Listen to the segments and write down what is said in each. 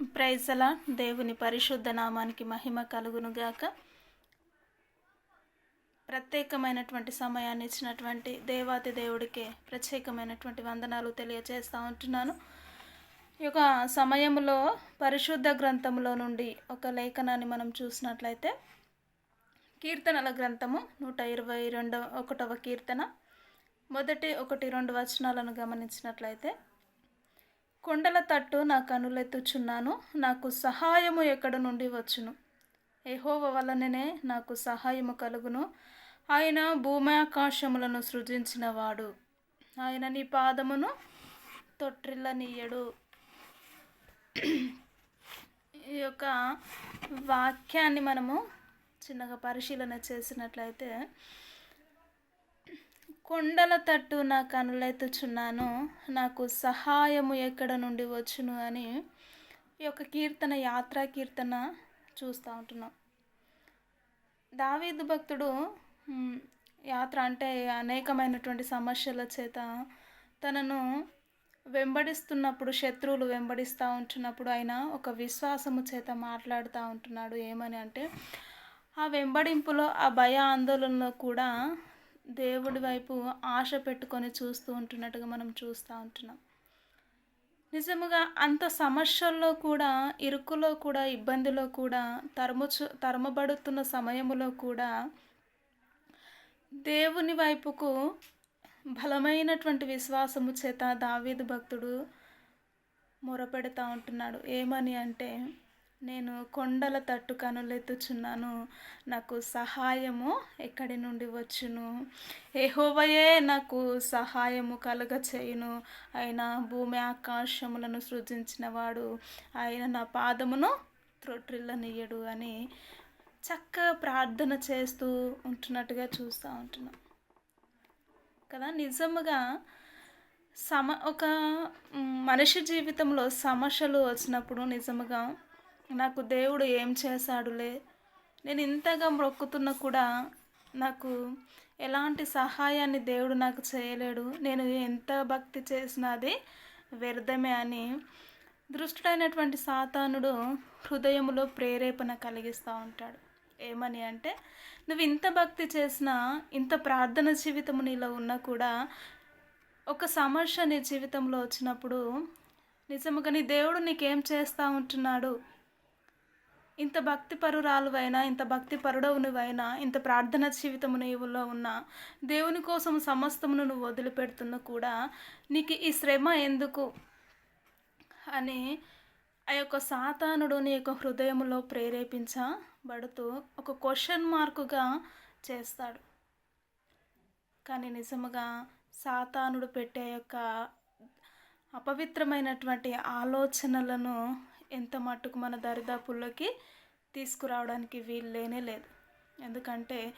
ప్రైజల దేవుని పరిశుద్ధ నామానికి మహిమ కలుగునుగాక. ప్రత్యేకమైనటువంటి సమయాన్ని ఇచ్చినటువంటి దేవాతి దేవుడికి ప్రత్యేకమైనటువంటి వందనాలు తెలియజేస్తూ ఉంటున్నాను. ఈ యొక్క సమయంలో పరిశుద్ధ గ్రంథంలో నుండి ఒక లేఖనాన్ని మనం చూసినట్లయితే కీర్తనల గ్రంథము నూట ఇరవై రెండవ ఒకటవ కీర్తన. మొదటి ఒకటి రెండు వచనాలను గమనించినట్లయితే కొండల తట్టు నా కనులెత్తుచున్నాను నాకు సహాయము ఎక్కడ నుండి వచ్చును? ఎహోవ వలననే నాకు సహాయము కలుగును. ఆయన భూమాకాశములను సృజించినవాడు. ఆయన నీ పాదమును తొట్టిల్లనీయడు. ఈ యొక్క వాక్యాన్ని మనము చిన్నగా పరిశీలన చేసినట్లయితే కొండల తట్టు నా కనులెత్తుచున్నాను. నాకు సహాయము ఎక్కడ నుండి వచ్చును అని ఈ యొక్క కీర్తన యాత్రా కీర్తన చూస్తూ ఉంటున్నాం. దావీదు భక్తుడు యాత్ర అంటే అనేకమైనటువంటి సమస్యల చేత తనను వెంబడిస్తున్నప్పుడు శత్రువులు వెంబడిస్తూ ఉంటున్నప్పుడు ఆయన ఒక విశ్వాసము చేత మాట్లాడుతూ ఉంటున్నాడు. ఏమని అంటే ఆ వెంబడింపులో ఆ భయ ఆందోళనలో కూడా దేవుడి వైపు ఆశ పెట్టుకొని చూస్తూ ఉంటున్నట్టుగా మనం చూస్తూ ఉంటున్నాం. నిజముగా అంత సమస్యల్లో కూడా ఇరుకులో కూడా ఇబ్బందిలో కూడా తరముచు తరమబడుతున్న సమయంలో కూడా దేవుని వైపుకు బలమైనటువంటి విశ్వాసము చేత దావీదు భక్తుడు మొరపెడతా ఉంటున్నాడు. ఏమని అంటే నేను కొండల తట్టు కనులెత్తుచున్నాను. నాకు సహాయము ఎక్కడి నుండి వచ్చును? ఏహోవయే నాకు సహాయము కలుగ చేయును ఆయన భూమి ఆకాశములను సృజించినవాడు. ఆయన నా పాదమును త్రొట్రిల్లనియ్యడు అని చక్కగా ప్రార్థన చేస్తూ ఉంటున్నట్టుగా చూస్తూ ఉంటున్నాం. కదా నిజముగా సమ ఒక మనిషి జీవితంలో సమస్యలు వచ్చినప్పుడు నిజముగా నాకు దేవుడు ఏం చేశాడులే? నేను ఇంతగా మొక్కుతున్నా కూడా నాకు ఎలాంటి సహాయాన్ని దేవుడు నాకు చేయలేడు. నేను ఎంత భక్తి చేసినా అది వ్యర్థమే అని దృష్టుడైనటువంటి సాతానుడు హృదయములో ప్రేరేపణ కలిగిస్తూ ఉంటాడు. ఏమని అంటే నువ్వు ఇంత భక్తి చేసినా ఇంత ప్రార్థన జీవితము నీలో ఉన్నా కూడా ఒక సమస్య నీ జీవితంలో వచ్చినప్పుడు నిజముగా నీ దేవుడు నీకేం చేస్తూ ఉంటున్నాడు? ఇంత భక్తి పరురాలువైనా ఇంత భక్తి పరుడవునివైనా ఇంత ప్రార్థన జీవితము నీవులో ఉన్నా దేవుని కోసం సమస్తమును నువ్వు వదిలిపెడుతున్నా కూడా నీకు ఈ శ్రమ ఎందుకు? అని ఆ యొక్క సాతానుడు నీ యొక్క హృదయంలో ప్రేరేపించబడుతూ ఒక క్వశ్చన్ మార్కుగా చేస్తాడు. కానీ నిజముగా సాతానుడు పెట్టే యొక్క అపవిత్రమైనటువంటి ఆలోచనలను ఎంత మట్టుకు మన దరిదాపుల్లోకి తీసుకురావడానికి వీలు లేనే లేదు. ఎందుకంటే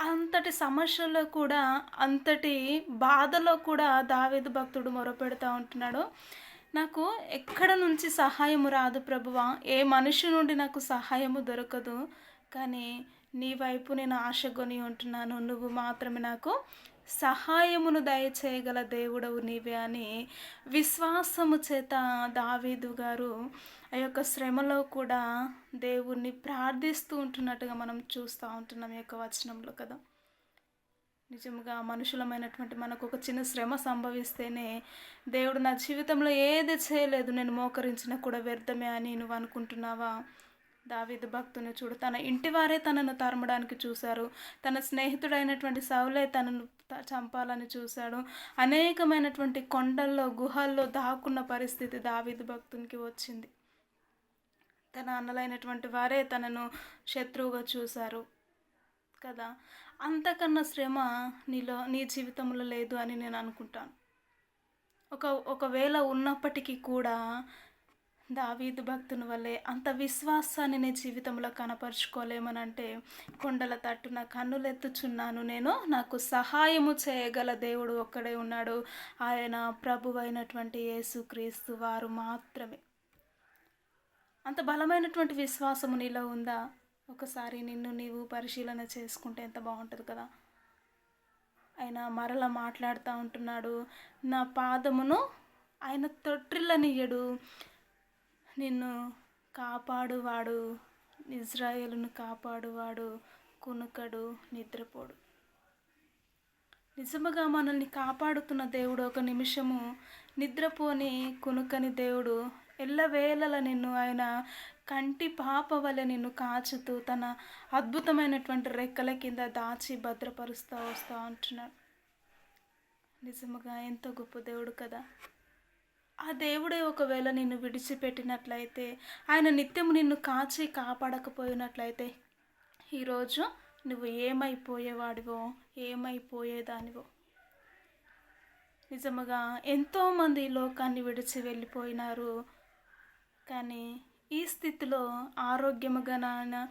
అంతటి సమస్యల్లో కూడా అంతటి బాధలో కూడా దావేది భక్తుడు మొరపెడతా ఉంటున్నాడు. నాకు ఎక్కడ నుంచి సహాయము రాదు ప్రభువా? ఏ మనిషి నుండి నాకు సహాయము దొరకదు. కానీ నీ వైపు నేను ఆశగొని ఉంటున్నాను. నువ్వు మాత్రమే నాకు సహాయమును దయచేయగల దేవుడవు నీవే అని విశ్వాసము చేత దావీదు గారు ఆ యొక్క శ్రమలో కూడా దేవుణ్ణి ప్రార్థిస్తూ ఉంటున్నట్టుగా మనం చూస్తూ ఉంటున్నాం ఈ యొక్క వచనంలో కదా. నిజముగా మనుషులమైనటువంటి మనకు ఒక చిన్న శ్రమ సంభవిస్తేనే దేవుడు నా జీవితంలో ఏది చేయలేదు నేను మోకరించినా కూడా వ్యర్థమే అని నువ్వు అనుకుంటున్నావా? దావీదు భక్తుని చూడు. తన ఇంటి వారే తనను తరమడానికి చూశారు. తన స్నేహితుడైనటువంటి సౌలే తనను చంపాలని చూశాడు. అనేకమైనటువంటి కొండల్లో గుహల్లో దాక్కున్న పరిస్థితి దావీదు భక్తునికి వచ్చింది. తన అన్నలైనటువంటి వారే తనను శత్రువుగా చూశారు. కదా? అంతకన్నా శ్రమ నీలో నీ జీవితంలో లేదు అని నేను అనుకుంటాను. ఒక ఒకవేళ ఉన్నప్పటికీ కూడా దావీదు భక్తుని వల్లే అంత విశ్వాసాన్ని నేను జీవితంలో కనపరుచుకోలేమనంటే కొండల తట్టున కన్నులెత్తుచున్నాను నేను. నాకు సహాయము చేయగల దేవుడు ఒక్కడే ఉన్నాడు. ఆయన ప్రభు అయినటువంటి యేసుక్రీస్తు వారు మాత్రమే. అంత బలమైనటువంటి విశ్వాసము నీలో ఉందా? ఒకసారి నిన్ను నీవు పరిశీలన చేసుకుంటే ఎంత బాగుంటుంది కదా. ఆయన మరల మాట్లాడుతూ ఉంటున్నాడు. నా పాదమును ఆయన తొట్టిల్లనియ్యడు నిన్ను కాపాడువాడు ఇజ్రాయేలును కాపాడువాడు కునుకడు నిద్రపోడు. నిజముగా మనల్ని కాపాడుతున్న దేవుడు ఒక నిమిషము. నిద్రపోని కునుకని దేవుడు ఎల్లవేళల నిన్ను ఆయన కంటి పాప వలె నిన్ను కాచుతూ తన అద్భుతమైనటువంటి రెక్కల కింద దాచి భద్రపరుస్తూ వస్తూ అంటున్నాడు. నిజముగా ఎంతో గొప్ప దేవుడు కదా. ఆ దేవుడే ఒకవేళ నిన్ను విడిచిపెట్టినట్లయితే ఆయన నిత్యము నిన్ను కాచి కాపాడకపోయినట్లయితే ఈరోజు నువ్వు ఏమైపోయేవాడివో ఏమైపోయేదానివో. నిజముగా ఎంతోమంది లోకాన్ని విడిచి వెళ్ళిపోయినారు కానీ ఈ స్థితిలో ఆరోగ్యముగా నాన్న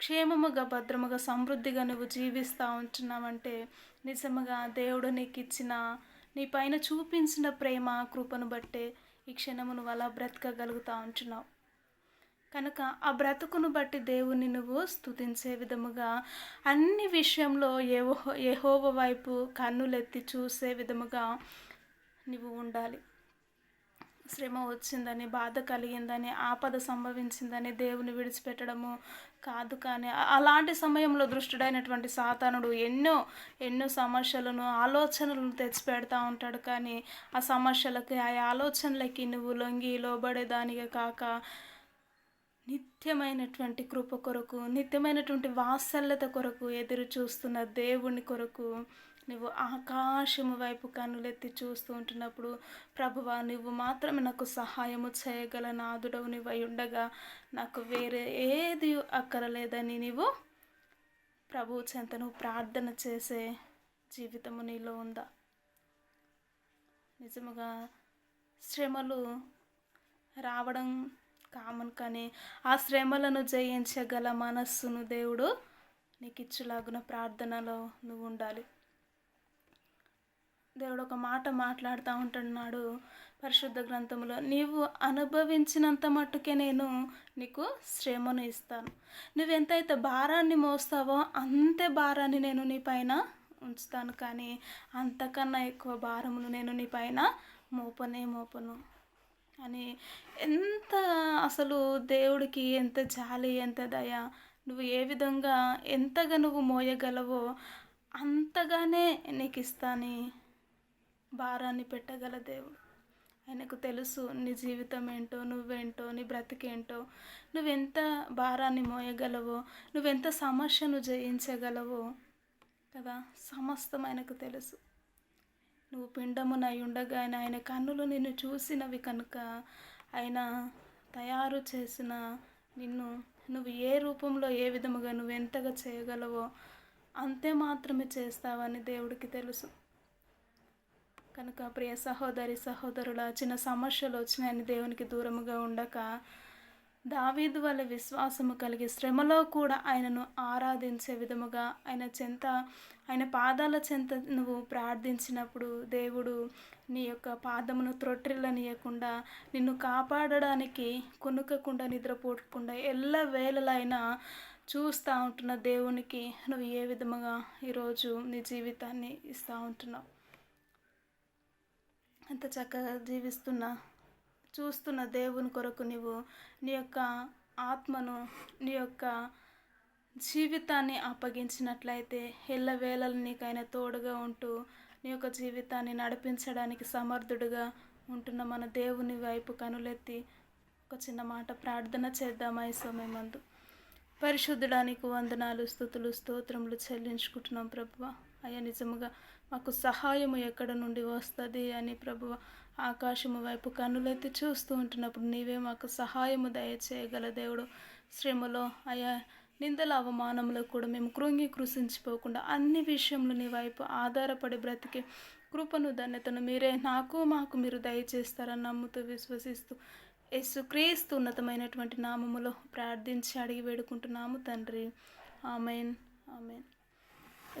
క్షేమముగా భద్రముగా సమృద్ధిగా నువ్వు జీవిస్తూ ఉంటున్నావంటే నిజముగా దేవుడు నీకు ఇచ్చిన నీ పైన చూపించిన ప్రేమ కృపను బట్టే ఈ క్షణము నువ్వు అలా ఉంటున్నావు. కనుక ఆ బ్రతుకును బట్టి దేవుని నువ్వు స్తుతించే విధముగా అన్ని విషయంలో ఏవో ఏహోవ వైపు కన్నులెత్తి చూసే విధముగా నువ్వు ఉండాలి. శ్రమ వచ్చిందని బాధ కలిగిందని ఆపద సంభవించిందని దేవుని విడిచిపెట్టడము కాదు కానీ అలాంటి సమయంలో దృష్టుడైనటువంటి సాతానుడు ఎన్నో ఎన్నో సమస్యలను ఆలోచనలను తెచ్చిపెడతా ఉంటాడు. కానీ ఆ సమస్యలకి ఆ ఆలోచనలకి నువ్వు లొంగి లోబడేదానిగా కాక నిత్యమైనటువంటి కృప కొరకు నిత్యమైనటువంటి వాత్సల్యత కొరకు ఎదురు చూస్తున్న దేవుని కొరకు నువ్వు ఆకాశము వైపు కన్నులెత్తి చూస్తూ ఉంటున్నప్పుడు ప్రభువా నువ్వు మాత్రమే నాకు సహాయము చేయగల నాదుడవు నువ్వు అయి ఉండగా నాకు వేరే ఏది అక్కరలేదని నీవు ప్రభు చెంత నువ్వు ప్రార్థన చేసే జీవితము నీలో ఉందా? నిజముగా శ్రమలు రావడం కామన్ కానీ ఆ శ్రమలను జయించగల మనస్సును దేవుడు నీకు ఇచ్చులాగున ప్రార్థనలో నువ్వు ఉండాలి. దేవుడు ఒక మాట మాట్లాడుతూ ఉంటున్నాడు పరిశుద్ధ గ్రంథంలో. నీవు అనుభవించినంత మట్టుకే నేను నీకు శ్రమను ఇస్తాను. నువ్వెంతైతే భారాన్ని మోస్తావో అంతే భారాన్ని నేను నీ పైన ఉంచుతాను. కానీ అంతకన్నా ఎక్కువ భారమును నేను నీ పైన మోపనే మోపను. అని ఎంత అసలు దేవుడికి ఎంత జాలి ఎంత దయ నువ్వు ఏ విధంగా ఎంతగా నువ్వు మోయగలవో అంతగానే నీకు ఇస్తాను భారాన్ని పెట్టగల దేవుడు. ఆయనకు తెలుసు నీ జీవితం ఏంటో నువ్వేంటో నీ బ్రతికేంటో నువ్వెంత భారాన్ని మోయగలవో నువ్వెంత సమస్యను జయించగలవో కదా సమస్తం ఆయనకు తెలుసు. నువ్వు పిండమునై ఉండగా ఆయన ఆయన కన్నులు నిన్ను చూసినవి కనుక ఆయన తయారు చేసిన నిన్ను నువ్వు ఏ రూపంలో ఏ విధముగా నువ్వు ఎంతగా చేయగలవో అంతే మాత్రమే చేస్తావని దేవుడికి తెలుసు. కనుక ప్రియ సహోదరి సహోదరుల చిన్న సమస్యలు వచ్చినాయని దేవునికి దూరముగా ఉండక దావీదు వల్ల విశ్వాసము కలిగి శ్రమలో కూడా ఆయనను ఆరాధించే విధముగా ఆయన చెంత ఆయన పాదాల చెంత నువ్వు ప్రార్థించినప్పుడు దేవుడు నీ యొక్క పాదమును త్రొట్టిల్లనియకుండా నిన్ను కాపాడడానికి కొనుక్కకుండా నిద్రపోకుండా ఎల్ల వేళలైనా చూస్తూ ఉంటున్న దేవునికి నువ్వు ఏ విధముగా ఈరోజు నీ జీవితాన్ని ఇస్తూ ఉంటున్నావు? ఎంత చక్కగా జీవిస్తున్నా చూస్తున్న దేవుని కొరకు నువ్వు నీ యొక్క ఆత్మను నీ యొక్క జీవితాన్ని అప్పగించినట్లయితే ఎల్లవేళలు నీకైనా తోడుగా ఉంటూ నీ యొక్క జీవితాన్ని నడిపించడానికి సమర్థుడుగా ఉంటున్న మన దేవుని వైపు కనులెత్తి ఒక చిన్న మాట ప్రార్థన చేద్దాం ఈ సమయమందు పరిశుద్ధడానికి వందనాలు స్థుతులు స్తోత్రములు చెల్లించుకుంటున్నాం ప్రభువా. అయ్యా నిజముగా మాకు సహాయము ఎక్కడ నుండి వస్తుంది అని ప్రభువ ఆకాశము వైపు కన్నులెత్తి చూస్తూ ఉంటున్నప్పుడు నీవే మాకు సహాయము దయచేయగల దేవుడు. శ్రమలో అయా నిందల అవమానంలో కూడా మేము కృంగి కృషించిపోకుండా అన్ని విషయంలో నీ వైపు ఆధారపడి బ్రతికే కృపను ధన్యతను మీరే నాకు మాకు మీరు దయచేస్తారని నమ్ముతూ విశ్వసిస్తూ యేసుక్రీస్తు ఉన్నతమైనటువంటి నామములో ప్రార్థించి అడిగి వేడుకుంటున్నాము తండ్రి. ఆమెన్. ఆమెన్.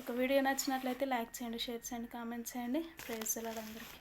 ఒక వీడియో నచ్చినట్లయితే లైక్ చేయండి షేర్ చేయండి కామెంట్ చేయండి. ప్రేజ్ అందరికీ